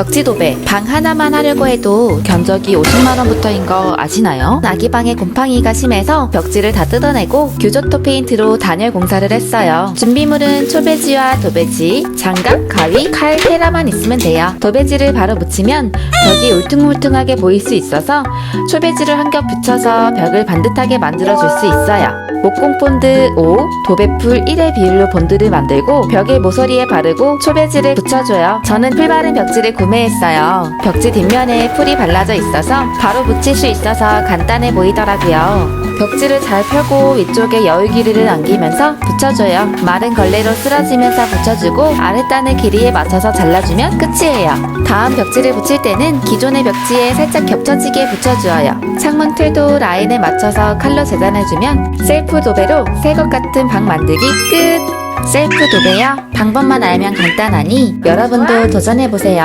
벽지 도배. 방 하나만 하려고 해도 견적이 50만원부터인 거 아시나요? 아기방에 곰팡이가 심해서 벽지를 다 뜯어내고 규조토 페인트로 단열 공사를 했어요. 준비물은 초배지와 도배지, 장갑, 가위, 칼, 테라만 있으면 돼요. 도배지를 바로 붙이면 벽이 울퉁불퉁하게 보일 수 있어서 초배지를 한 겹 붙여서 벽을 반듯하게 만들어줄 수 있어요. 목공 본드 5, 도배풀 1의 비율로 본드를 만들고 벽의 모서리에 바르고 초배지를 붙여줘요. 저는 풀 바른 벽지를 구매 했어요. 벽지 뒷면에 풀이 발라져 있어서 바로 붙일 수 있어서 간단해 보이더라고요. 벽지를 잘 펴고 위쪽에 여유 길이를 남기면서 붙여줘요. 마른 걸레로 쓸어지면서 붙여주고 아랫단의 길이에 맞춰서 잘라주면 끝이에요. 다음 벽지를 붙일 때는 기존의 벽지에 살짝 겹쳐지게 붙여주어요. 창문 틀도 라인에 맞춰서 칼로 재단해주면 셀프 도배로 새것 같은 방 만들기 끝! 셀프 도배요? 방법만 알면 간단하니 여러분도 도전해보세요.